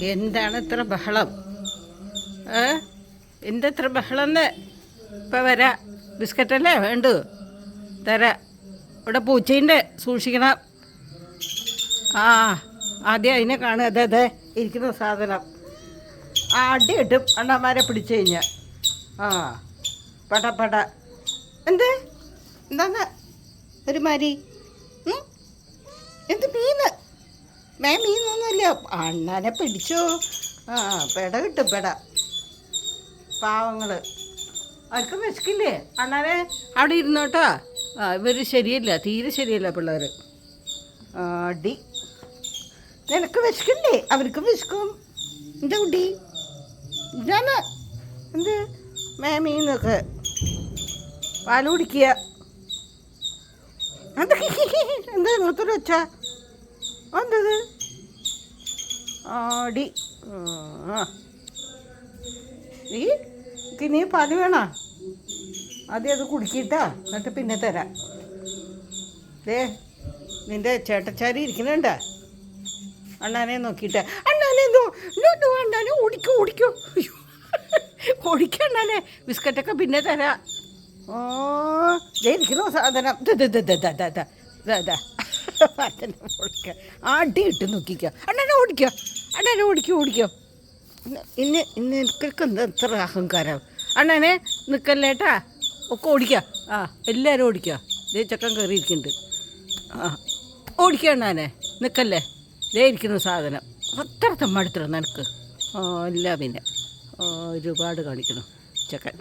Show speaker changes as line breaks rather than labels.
എന്താണ് ഇത്ര ബഹളം? ഏ? ഇത്ര ബഹളം എന്ന് ഇപ്പം വരാ. ബിസ്ക്കറ്റല്ലേ വേണ്ടു? തരാ. ഇവിടെ പൂച്ചയുണ്ട്. സൂക്ഷിക്കണം. ആ ആദ്യം അതിനെ കാണുക. അതെ അതെ. ഇരിക്കുന്ന സാധനം. ആ അടി കിട്ടും. അണ്ണന്മാരെ പിടിച്ചു കഴിഞ്ഞാൽ ആ പട പട. എന്ത്? എന്താന്ന്? ഒരു മാരി? എന്ത് മീന് മേ മീനൊന്നുമില്ല. അണ്ണനെ പിടിച്ചു. ആ പെട കിട്ടും പെട. പാവങ്ങൾ അവർക്ക് വിശക്കില്ലേ? അണ്ണനെ അവിടെ ഇരുന്നോട്ടോ. ആ ഇവർ ശരിയല്ല തീരെ ശരിയല്ല പിള്ളേർ അടി നിനക്ക് വിശക്കണ്ടേ അവർക്കും വിശക്കും. എന്താ കുട്ടി? ഞാന എന്ത്? മേ മീനൊക്കെ. പാൽ കുടിക്കുക. എന്താ എന്താ ഇങ്ങനത്തെ വെച്ചാ? എന്തത് ആടി. നീ ഇനി പാൽ വേണോ? ആദ്യം അത് കുടിക്കിട്ടാ. എന്നിട്ട് പിന്നെ തരാം. ദേ നിന്റെ ചേട്ടച്ചാരി ഇരിക്കുന്നുണ്ട്. അണ്ണാനെ നോക്കിയിട്ട്. അണ്ണാനെ എന്തോ? അണ്ണാനെ? ഓടിക്കോ ഓടിക്കോ. ഓടിക്കണ്ണാനെ ബിസ്ക്കറ്റൊക്കെ പിന്നെ തരാ. ഓ ദേ ഇരിക്കണോ സാധനം. ദ ദ ദ ദ ദ ദ ദേ. ഓടിക്ക ആട്ടി ഇട്ട് നോക്കിക്ക. അണ്ണനെ ഓടിക്ക. അണ്ണനെ ഓടിക്കോ ഓടിക്കോ. ഇന്ന് ഇന്ന് എനിക്കൊക്കെ എത്ര അഹങ്കാരം. അണ്ണനെ നിൽക്കല്ലേട്ടാ ഒക്കെ ഓടിക്കുക ആ എല്ലാവരും ഓടിക്ക. ദേ ചക്കൻ കയറിയിരിക്കുന്നുണ്ട്. ആ ഓടിക്ക അണ്ണാനെ. നിൽക്കല്ലേ ദേ ഇരിക്കുന്ന സാധനം. അത്ര തമ്മടുത്തണം നിനക്ക്. ഓ ഇല്ല പിന്നെ. ഒരുപാട് കാണിക്കണം ചക്കൻ.